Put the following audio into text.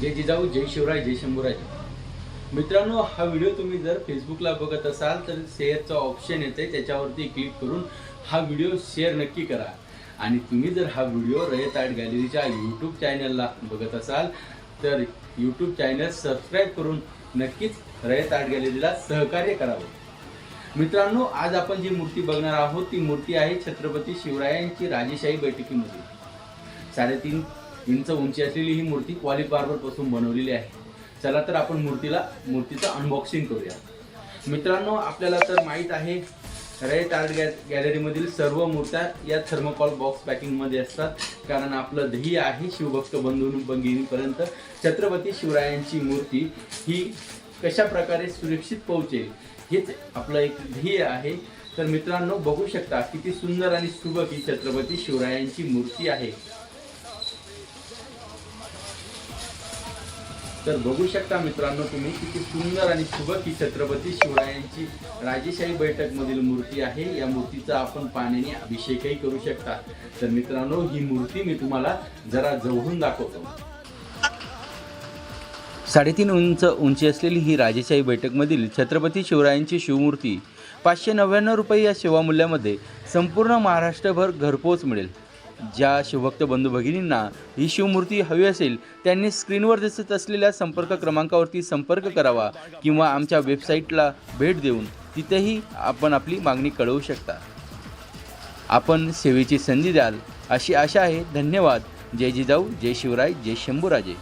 जय जिजाऊ जय शिवराय जय शंभूराजे. मित्रांनो हा व्हिडिओ तुम्ही जर फेसबुकला बघत असाल तर शेअरचा ऑप्शन येते त्याच्यावरती क्लिक करून हा व्हिडिओ शेअर नक्की करा. आणि तुम्ही जर हा व्हिडिओ रयत आर्ट गॅलरीच्या यूट्यूब चॅनलला बघत असाल तर यूट्यूब चॅनल सबस्क्राईब करून नक्कीच रयत आर्ट गॅलरीला सहकार्य करावं. मित्रांनो आज आपण जी मूर्ती बघणार आहोत ती मूर्ती आहे छत्रपती शिवरायांची राजेशाही बैठकीमध्ये. साडेतीन इंच उंची असलेली ही मूर्ती क्वाली बार्बरपासून बनवलेली आहे. चला तर आपण मूर्तीला मूर्तीचं अनबॉक्सिंग करूया. मित्रांनो आपल्याला तर माहीत आहे रयत आर्ट गॅ गॅलरीमधील सर्व मूर्त्या या थर्मोकॉल बॉक्स पॅकिंगमध्ये असतात. कारण आपलं ध्येय आहे शिवभक्त बंधू भगिनीपर्यंत छत्रपती शिवरायांची मूर्ती ही कशा प्रकारे सुरक्षित पोहोचेल हेच आपलं एक ध्येय आहे. तर मित्रांनो बघू शकता किती सुंदर आणि सुबक ही छत्रपती शिवरायांची मूर्ती आहे. तर बघू शकता मित्रांनो तुम्ही किती सुंदर आणि सुबक ही छत्रपती शिवरायांची राजेशाही बैठक मधील मूर्ती आहे. या मूर्तीचा आपण पाण्याने अभिषेकही करू शकता. तर मित्रांनो ही मूर्ती मी तुम्हाला जरा जवळून दाखवतो. साडेतीन उंच उंची असलेली ही राजेशाही बैठकमधील छत्रपती शिवरायांची शिवमूर्ती पाचशे नव्याण्णव रुपये या सेवामूल्यामध्ये संपूर्ण महाराष्ट्रभर घरपोच मिळेल. ज्या शिवभक्त बंधू भगिनींना ही शिवमूर्ती हवी असेल त्यांनी स्क्रीनवर दिसत असलेल्या संपर्क क्रमांकावरती संपर्क करावा किंवा आमच्या वेबसाईटला भेट देऊन तिथेही आपण आपली मागणी कळवू शकता. आपण सेवेची संधी द्याल अशी आशा आहे. धन्यवाद. जय जिजाऊ जय शिवराय जय शंभूराजे.